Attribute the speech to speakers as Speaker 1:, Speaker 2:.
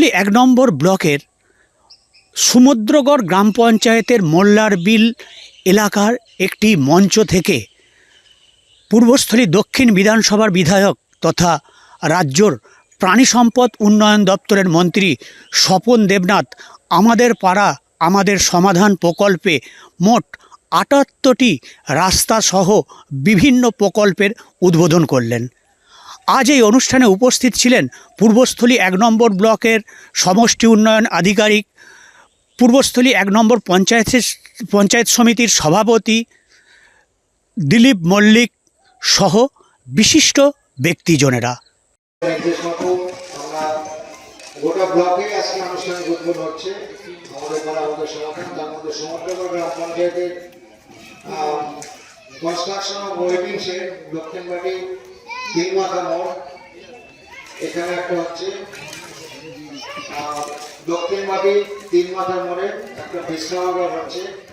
Speaker 1: পূর্বস্থলী এক নম্বর ব্লকের সমুদ্রগড় গ্রাম পঞ্চায়েতের মোল্লার বিল এলাকার একটি মঞ্চ থেকে পূর্বস্থলী দক্ষিণ বিধানসভার বিধায়ক তথা রাজ্যর প্রাণী সম্পদ উন্নয়ন দপ্তরের মন্ত্রী স্বপন দেবনাথ আমাদের পাড়া, আমাদের সমাধান প্রকল্পে মোট আটাত্তরটি রাস্তা সহ বিভিন্ন প্রকল্পের উদ্বোধন করলেন। আজ এই অনুষ্ঠানে উপস্থিত ছিলেন পূর্বস্থলী এক নম্বর ব্লকের সমষ্টি উন্নয়ন আধিকারিক, পূর্বস্থলী এক নম্বর পঞ্চায়েতের পঞ্চায়েত সমিতির সভাপতি দিলীপ মল্লিক সহ বিশিষ্ট ব্যক্তিজনেরা।
Speaker 2: কনস্ট্রাকশন ওয়েটিং শেড দক্ষিণবাড়ি মাথা মোড় এখানে একটা হচ্ছে দক্ষিণ দক্ষিণবাড়ি তিন মাথার মোড়ে একটা বিশ্রামাগার হচ্ছে।